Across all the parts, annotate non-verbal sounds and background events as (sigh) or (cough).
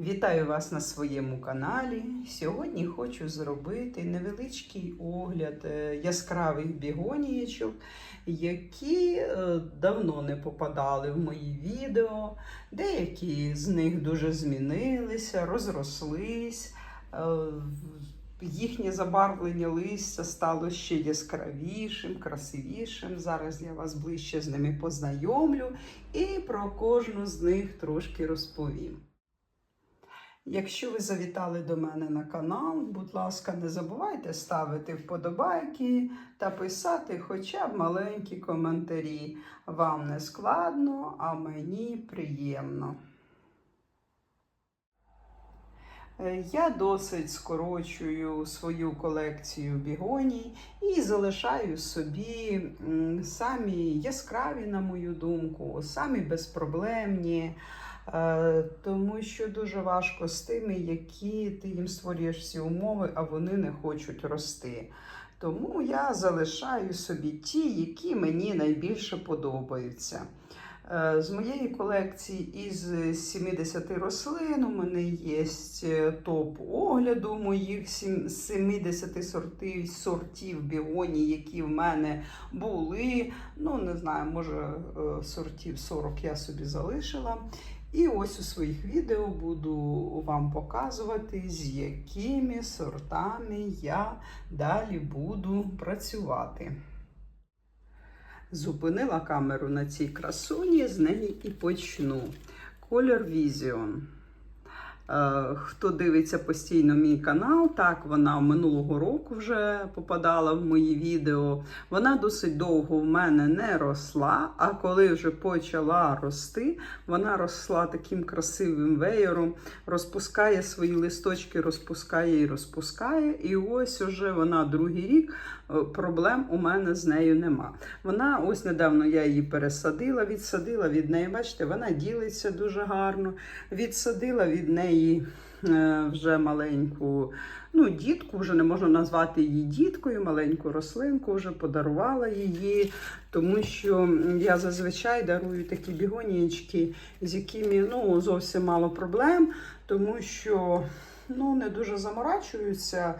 Вітаю вас на своєму каналі. Сьогодні хочу зробити невеличкий огляд е, яскравих бігонієчок, які е, давно не попадали в мої відео. Деякі з них дуже змінилися, розрослись. е, Їхнє забарвлення листя стало ще яскравішим, красивішим. Зараз я вас ближче з ними познайомлю і про кожну з них трошки розповім. Якщо ви завітали до мене на канал, будь ласка, не забувайте ставити вподобайки та писати хоча б маленькі коментарі. Вам не складно, а мені приємно. Е, Я досить скорочую свою колекцію бігоній і залишаю собі самі яскраві, на мою думку, самі безпроблемні. Е, Тому що дуже важко з тими, які ти їм створюєш всі умови, а вони не хочуть рости. Тому я залишаю собі ті, які мені найбільше подобаються. Е, З моєї колекції із 70 рослин у мене є е, топ огляду моїх сім- 70 сортів, сортів бігоній, які в мене були. Ну, не знаю, може сортів 40 я собі залишила. І ось у своїх відео буду вам показувати, з якими сортами я далі буду працювати. Зупинила камеру на цій красуні, з неї і почну. Колір Vision. Е, Хто дивиться постійно мій канал, так вона минулого року вже попадала в мої відео. Вона досить довго в мене не росла, а коли вже почала рости, вона росла таким красивим веєром, розпускає свої листочки, розпускає і розпускає. І ось уже вона другий рік. е, Проблем у мене з нею нема. Вона ось недавно я її пересадила, відсадила від неї. Бачите, вона ділиться дуже гарно. Відсадила від неї е, вже маленьку, ну, дітку, вже не можна назвати її діткою, маленьку рослинку, вже подарувала її, тому що я зазвичай дарую такі бігонієчки, з якими ну, зовсім мало проблем, тому що ну, не дуже заморачуються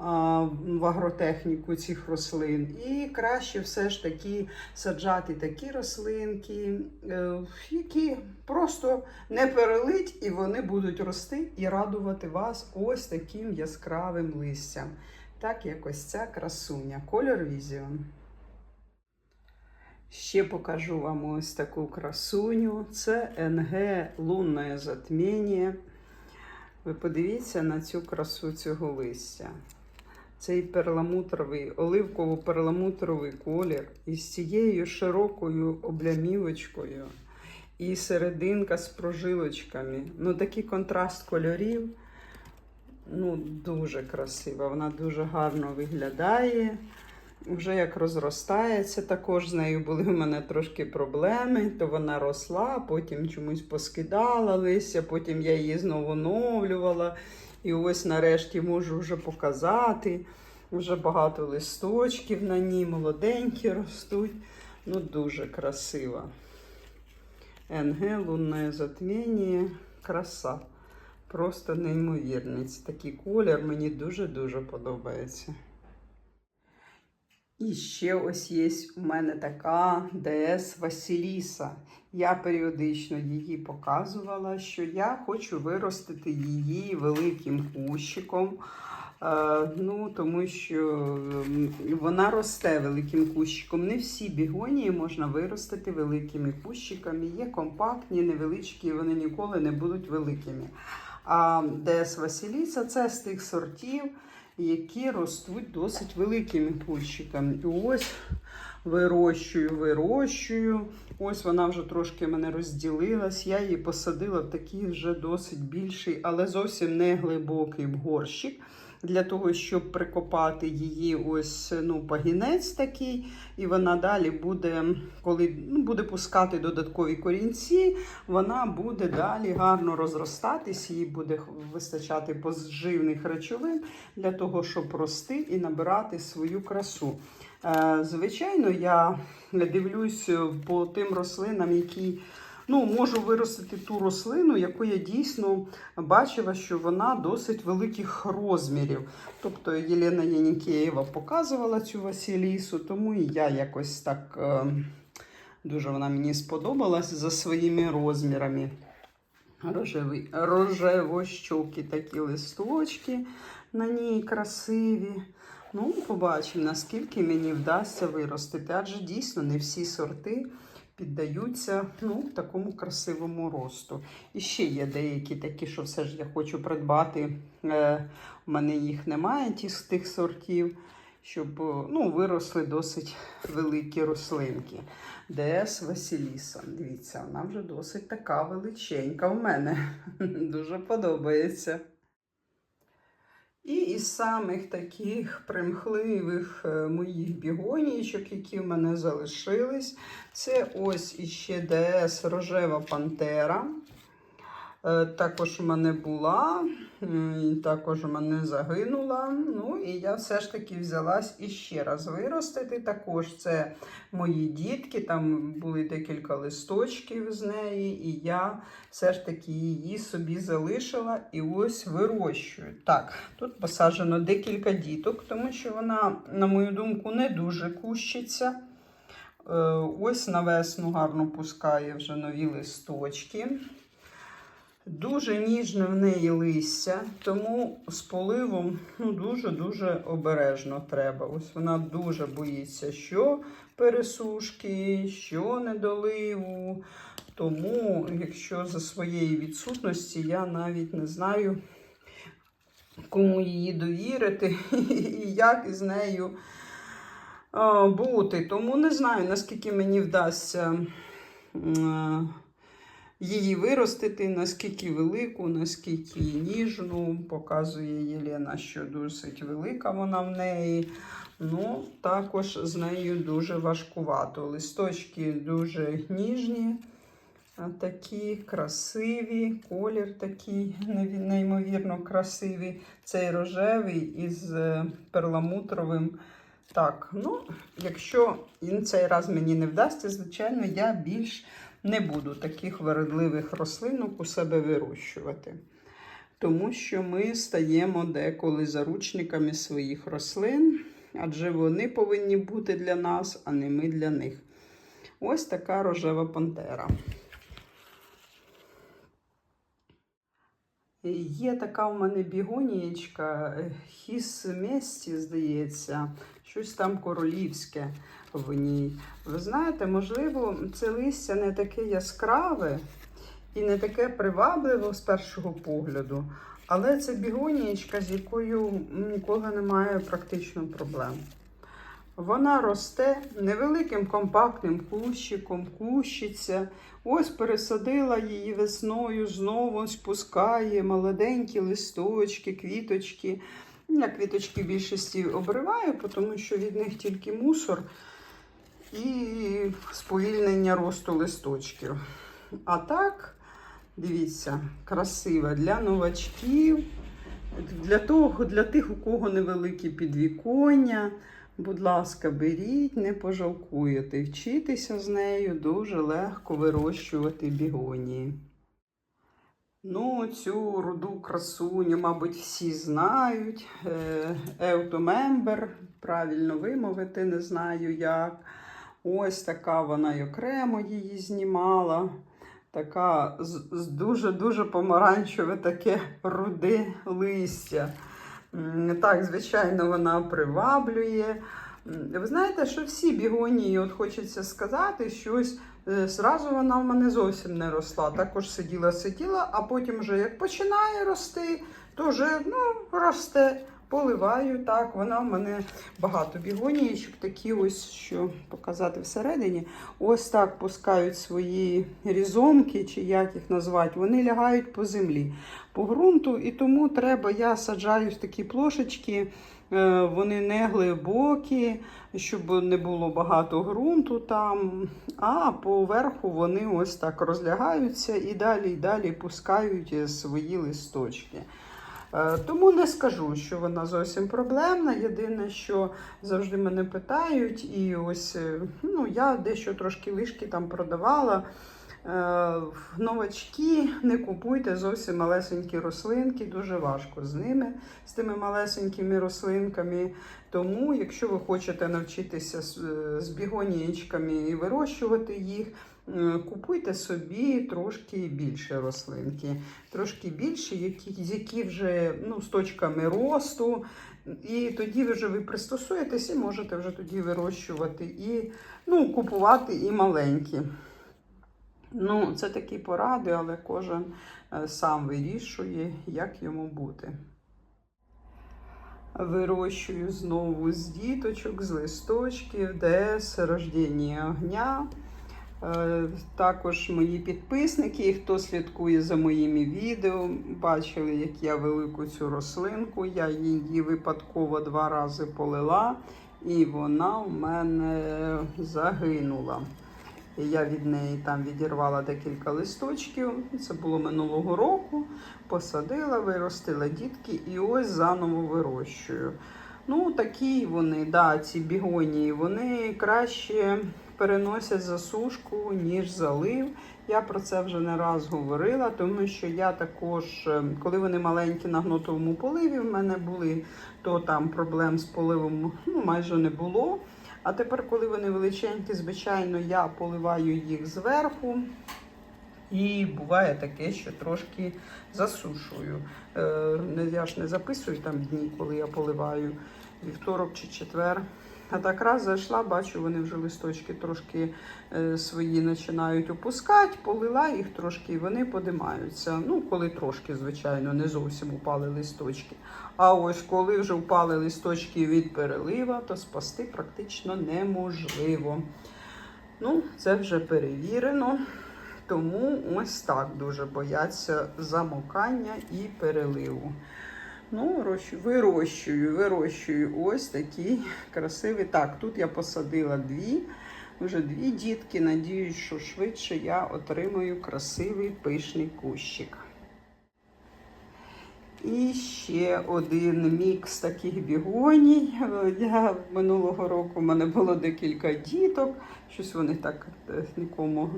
в агротехніку цих рослин. І краще все ж таки саджати такі рослинки, е, які просто не перелить, і вони будуть рости і радувати вас ось таким яскравим листям. Так як ось ця красуня. Колір Vision. Ще покажу вам ось таку красуню. Це НГ лунне затміння. Ви подивіться на цю красу цього листя. Цей перламутровий, оливково-перламутровий колір із цією широкою облямівочкою і серединка з прожилочками. Ну, такий контраст кольорів. Ну, дуже красива. Вона дуже гарно виглядає. Вже як розростається, також з нею були в мене трошки проблеми, то вона росла, потім чомусь поскидала листя, потім я її знову оновлювала. І ось нарешті можу вже показати. Вже багато листочків на ній, молоденькі ростуть. Ну, дуже красива. НГ, лунне затміння, краса. Просто неймовірний. Такий колір мені дуже-дуже подобається. І ще ось є у мене така ДС Василіса. Я періодично її показувала, що я хочу виростити її великим кущиком. Е, ну, тому що вона росте великим кущиком. Не всі бігонії можна виростити великими кущиками. Є компактні, невеличкі, вони ніколи не будуть великими. А ДС Василіса це з тих сортів, які ростуть досить великими пульщиками. І ось вирощую, вирощую. Ось вона вже трошки мене розділилась. Я її посадила в такий вже досить більший, але зовсім не глибокий горщик. Для того, щоб прикопати її ось ну, пагінець такий, і вона далі буде, коли ну, буде пускати додаткові корінці, вона буде далі гарно розростатись, їй буде вистачати поживних речовин для того, щоб рости і набирати свою красу. Е, Звичайно, я дивлюсь по тим рослинам, які ну, можу виростити ту рослину, яку я дійсно бачила, що вона досить великих розмірів. Тобто Єлена Янікеєва показувала цю Василісу, тому і я якось так е, дуже вона мені сподобалась за своїми розмірами. Рожеві, рожево-щокі такі листочки на ній красиві. Ну, побачимо, наскільки мені вдасться виростити. Адже дійсно не всі сорти піддаються ну, такому красивому росту. І ще є деякі такі, що все ж я хочу придбати. Е, у мене їх немає, з тих сортів, щоб е, ну, виросли досить великі рослинки. ДС Василіса. Дивіться, вона вже досить така величенька в мене. (laughs) Дуже подобається. І із самих таких примхливих е, моїх бігонічок, які в мене залишились, це ось іще ДС Рожева Пантера. Е, Також у мене була, і також у мене загинула. Ну і я все ж таки взялась іще раз виростити. Також це мої дітки, там були декілька листочків з неї, і я все ж таки її собі залишила і ось вирощую. Так, тут посаджено декілька діток, тому що вона, на мою думку, не дуже кущиться. Е, Ось на весну гарно пускає вже нові листочки. Дуже ніжне в неї листя, тому з поливом ну, дуже-дуже обережно треба. Ось вона дуже боїться, що пересушки, що недоливу. Тому, якщо за своєї відсутності, я навіть не знаю, кому її довірити (laughs) і як із нею бути. Тому не знаю, наскільки мені вдасться. Її виростити, наскільки велику, наскільки ніжну. Показує Єлена, що досить велика вона в неї. Ну, також з нею дуже важкувато. Листочки дуже ніжні, такі красиві, колір такий неймовірно красивий. Цей рожевий із е, перламутровим. Так, ну, якщо цей раз мені не вдасться, звичайно, я більш не буду таких вередливих рослинок у себе вирощувати. Тому що ми стаємо деколи заручниками своїх рослин, адже вони повинні бути для нас, а не ми для них. Ось така рожева пантера. Є така в мене бігонієчка, е, хіс місті, здається, щось там королівське в ній. Ви знаєте, можливо, це листя не таке яскраве і не таке привабливе з першого погляду, але це бігонієчка, з якою ніколи немає практично проблем. Вона росте невеликим компактним кущиком, кущиться. Ось пересадила її весною, знову спускає молоденькі листочки, квіточки. Я квіточки більшості обриваю, тому що від них тільки мусор і сповільнення росту листочків. А так, дивіться, красива для новачків, для того, для тих, у кого невеликі підвіконня. Будь ласка, беріть, не пожалкуєте. Вчитися з нею дуже легко вирощувати бігонії. Ну, цю руду красуню, мабуть, всі знають. Еутомембер, правильно вимовити, не знаю як. Ось така вона й окремо її знімала. Така з дуже-дуже помаранчеве таке руде листя. Так, звичайно, вона приваблює. Ви знаєте, що всі бігонії, от хочеться сказати, щось е, зразу вона в мене зовсім не росла. Також сиділа, сиділа, а потім вже як починає рости, то вже ну, росте. Поливаю так, вона в мене багато бігонієчок, такі ось, що показати всередині. Ось так пускають свої різомки, чи як їх назвати, вони лягають по землі, по ґрунту, і тому треба, я саджаю в такі плошечки, е, вони не глибокі, щоб не було багато ґрунту там, а поверху вони ось так розлягаються і далі, і далі пускають е, свої листочки. Е, Тому не скажу, що вона зовсім проблемна. Єдине, що завжди мене питають, і ось е, ну, я дещо трошки лишки там продавала. Е, Новачки не купуйте зовсім малесенькі рослинки, дуже важко з ними, з тими малесенькими рослинками. Тому, якщо ви хочете навчитися з, бігонієчками і вирощувати їх, купуйте собі трошки більше рослинки, трошки більше, які, які вже ну, з точками росту. І тоді вже ви пристосуєтесь і можете вже тоді вирощувати і ну, купувати і маленькі. Ну, це такі поради, але кожен е, сам вирішує, як йому бути. Вирощую знову з діточок, з листочків, ДС, рождення огня. Е, Також мої підписники, хто слідкує за моїми відео, бачили, як я велику цю рослинку. Я її випадково два рази полила, і вона в мене загинула. Я від неї там відірвала декілька листочків. Це було минулого року. Посадила, виростила дітки і ось заново вирощую. Ну, такі вони, да, ці бігонії, вони краще переносять засушку, ніж залив. Я про це вже не раз говорила, тому що я також, е, коли вони маленькі на гнотовому поливі, в мене були, то там проблем з поливом ну, майже не було. А тепер, коли вони величенькі, звичайно, я поливаю їх зверху. І буває таке, що трошки засушую. Е, я ж не записую там дні, коли я поливаю вівторок чи четвер. А так раз зайшла, бачу, вони вже листочки трошки е, свої починають опускати, полила їх трошки, і вони подимаються. Ну, коли трошки, звичайно, не зовсім упали листочки. А ось коли вже впали листочки від перелива, то спасти практично неможливо. Ну, це вже перевірено. Тому ось так дуже бояться замокання і переливу. Ну, рощу- вирощую, вирощую ось такі красиві. Так, тут я посадила дві, вже дві дітки. Надіюсь, що швидше я отримаю красивий пишний кущик. І ще один мікс таких бігоній. Я минулого року в мене було декілька діток. Щось вони так е, нікому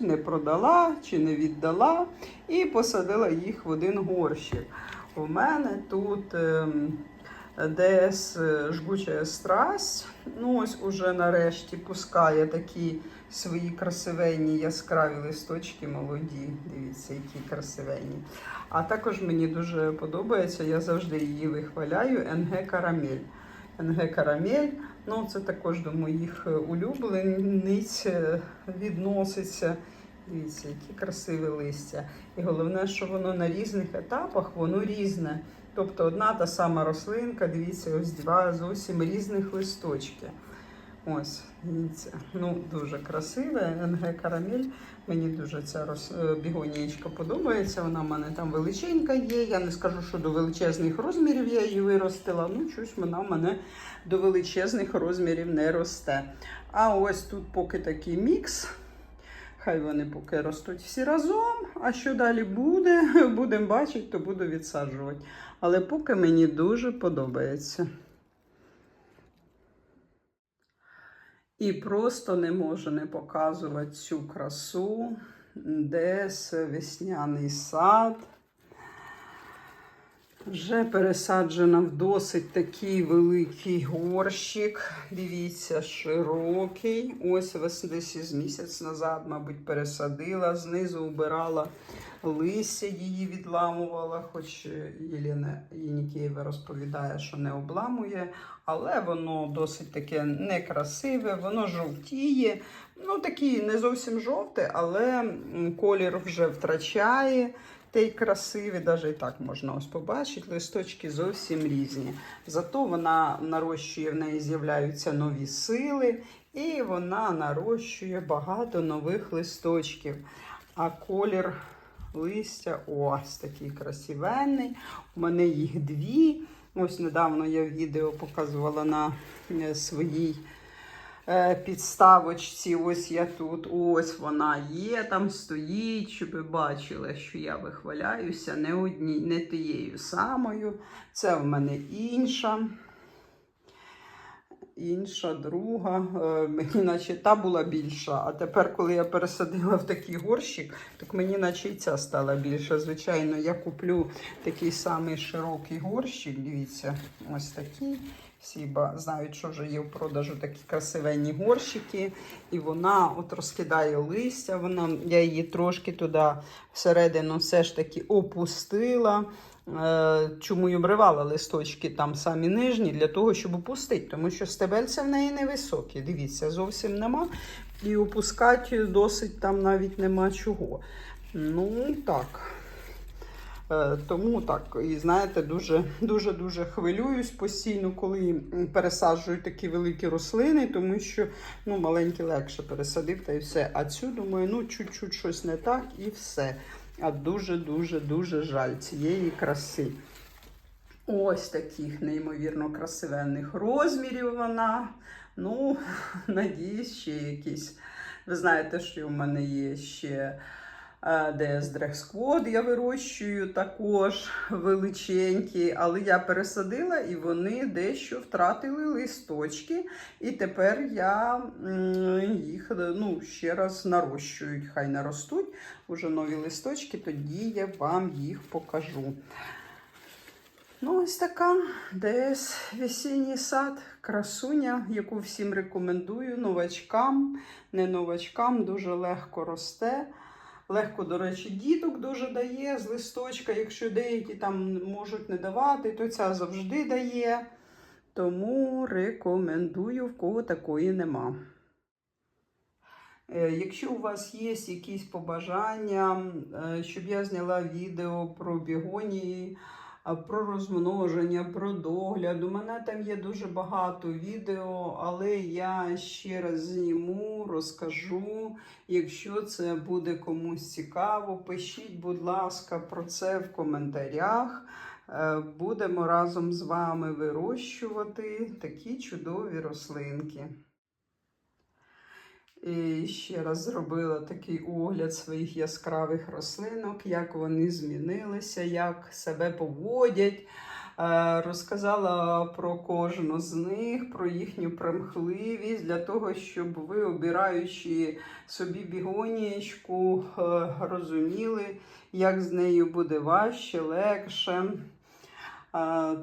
не продала, чи не віддала. І посадила їх в один горщик. У мене тут ем, ДС жгуча страсть. Ну, ось уже нарешті пускає такі свої красивенні яскраві листочки молоді. Дивіться, які красивенні. А також мені дуже подобається, я завжди її вихваляю. НГ Карамель. НГ Карамель, ну це також до моїх улюблениць е, відноситься. Дивіться, які красиві листя. І головне, що воно на різних етапах, воно різне. Тобто одна та сама рослинка, дивіться, ось два зовсім різних листочки. Ось, дивіться, ну дуже красиве. НГ Карамель. Мені дуже ця роз... е, бігонієчка подобається. Вона в мене там величенька є. Я не скажу, що до величезних розмірів я її виростила. Ну, щось вона в мене до величезних розмірів не росте. А ось тут поки такий мікс. Хай вони поки ростуть всі разом. А що далі буде, (laughs) будемо бачити, то буду відсаджувати. Але поки мені дуже подобається. І просто не можу не показувати цю красу, десь весняний сад. Вже пересаджена в досить такий великий горщик. Дивіться, широкий. Ось вес- десь місяць назад, мабуть, пересадила. Знизу вбирала листя, її відламувала, хоч Єлена Єнікієва розповідає, що не обламує, але воно досить таке некрасиве, воно жовтіє. Ну, такий не зовсім жовтий, але колір вже втрачає. Та й красиві, навіть і так можна ось побачити, листочки зовсім різні. Зато вона нарощує, в неї з'являються нові сили, і вона нарощує багато нових листочків. А колір листя ось такий красивенний. У мене їх дві. Ось недавно я відео показувала на е, своїй підставочці. Ось я тут, ось вона є, там стоїть, щоб ви бачили, що я вихваляюся не одній, не тією самою. Це в мене інша. інша, друга. Е, Мені наче та була більша. А тепер, коли я пересадила в такий горщик, так мені наче і ця стала більша. Звичайно, я куплю такий самий широкий горщик. Дивіться, ось такий. Всі знають, що вже є в продажу такі красивенні горщики. І вона от розкидає листя. Вона, я її трошки туди всередину все ж таки опустила. Е, Чому й обривала листочки там самі нижні, для того, щоб опустити, тому що стебельця в неї невисокі. Дивіться, зовсім нема. І опускати досить там навіть нема чого. Ну так. Е, Тому так, і знаєте, дуже дуже дуже хвилююсь постійно, коли пересаджую такі великі рослини, тому що ну, маленькі легше пересадив та і все. А цю думаю, ну чуть-чуть щось не так і все. А дуже дуже дуже жаль цієї краси. Ось таких неймовірно красивенних розмірів вона. Ну, (laughs) надіюсь, ще якісь. Ви знаєте, що в мене є ще ДС Дрехсквод, я вирощую також величенькі, але я пересадила і вони дещо втратили листочки. І тепер я їх ну, ще раз нарощую. Хай наростуть уже нові листочки, тоді я вам їх покажу. Ну, ось така десь весінній сад, красуня, яку всім рекомендую новачкам, не новачкам, дуже легко росте. Легко, до речі, діток дуже дає з листочка. Якщо деякі там можуть не давати, то ця завжди дає. Тому рекомендую, в кого такої нема. Е, Якщо у вас є якісь побажання, е, щоб я зняла відео про бігонії, про розмноження, про догляд. У мене там є дуже багато відео, але я ще раз зніму, розкажу. Якщо це буде комусь цікаво, пишіть, будь ласка, про це в коментарях. Е, Будемо разом з вами вирощувати такі чудові рослинки. І ще раз зробила такий огляд своїх яскравих рослинок, як вони змінилися, як себе поводять. Е, Розказала про кожну з них, про їхню примхливість, для того, щоб ви, обираючи собі бігонієчку, е, розуміли, як з нею буде важче, легше.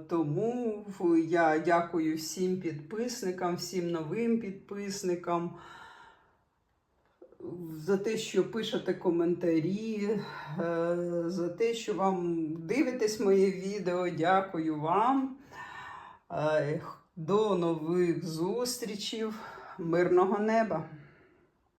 Тому я дякую всім підписникам, всім новим підписникам за те, що пишете коментарі, е, за те, що вам дивитесь моє відео. Дякую вам. Е, До нових зустрічів. Мирного неба!